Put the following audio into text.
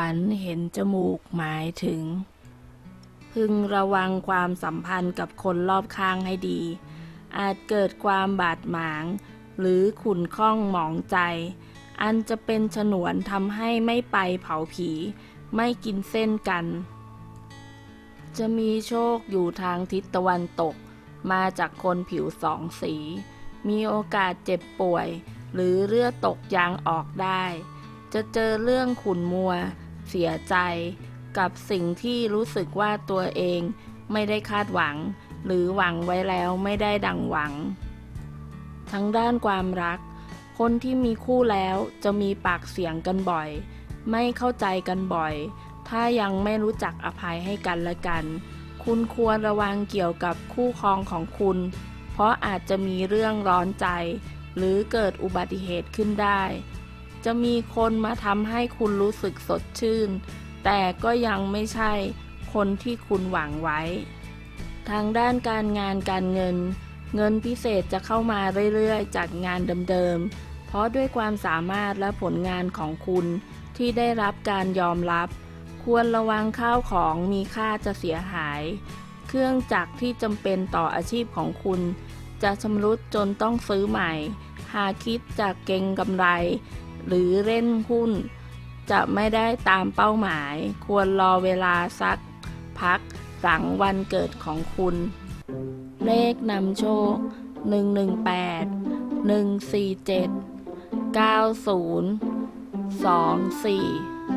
ฝันเห็นจมูกหมายถึง พึงระวังความสัมพันธ์กับคนรอบข้างให้ดี อาจเกิดความบาดหมาง หรือขุนข้องหมองใจ อันจะเป็นฉนวนทำให้ไม่ไปเผาผี ไม่กินเส้นกัน จะมีโชคอยู่ทางทิศตะวันตก มาจากคนผิวสองสี มีโอกาสเจ็บป่วย หรือเลือดตกยางออกได้จะเจอเรื่องขุนมัว เสียใจกับสิ่งที่รู้สึกว่าตัวเองไม่ได้คาดหวัง หรือหวังไว้แล้วไม่ได้ดังหวัง ทั้งด้านความรัก คนที่มีคู่แล้วจะมีปากเสียงกันบ่อย ไม่เข้าใจกันบ่อย ถ้ายังไม่รู้จักอภัยให้กันและกัน คุณควรระวังเกี่ยวกับคู่ครองของคุณ เพราะอาจจะมีเรื่องร้อนใจ หรือเกิดอุบัติเหตุขึ้นได้ จะมีคนมาทำให้คุณรู้สึกสดชื่น แต่ก็ยังไม่ใช่คนที่คุณหวังไว้ ทางด้านการงานการเงิน เงินพิเศษจะเข้ามาเรื่อยๆ จากงานเดิมๆ เพราะด้วยความสามารถและผลงานของคุณที่ได้รับการยอมรับ ควรระวังข้าวของมีค่าจะเสียหาย เครื่องจักรที่จำเป็นต่ออาชีพของคุณ จะชำรุดจนต้องซื้อใหม่ หากคิดจะเก็งกำไร หรือเล่นหุ้น จะไม่ได้ตามเป้าหมาย ควรรอเวลาสักพักหลังวันเกิดของคุณ เลขนำโชค 118 147 90 24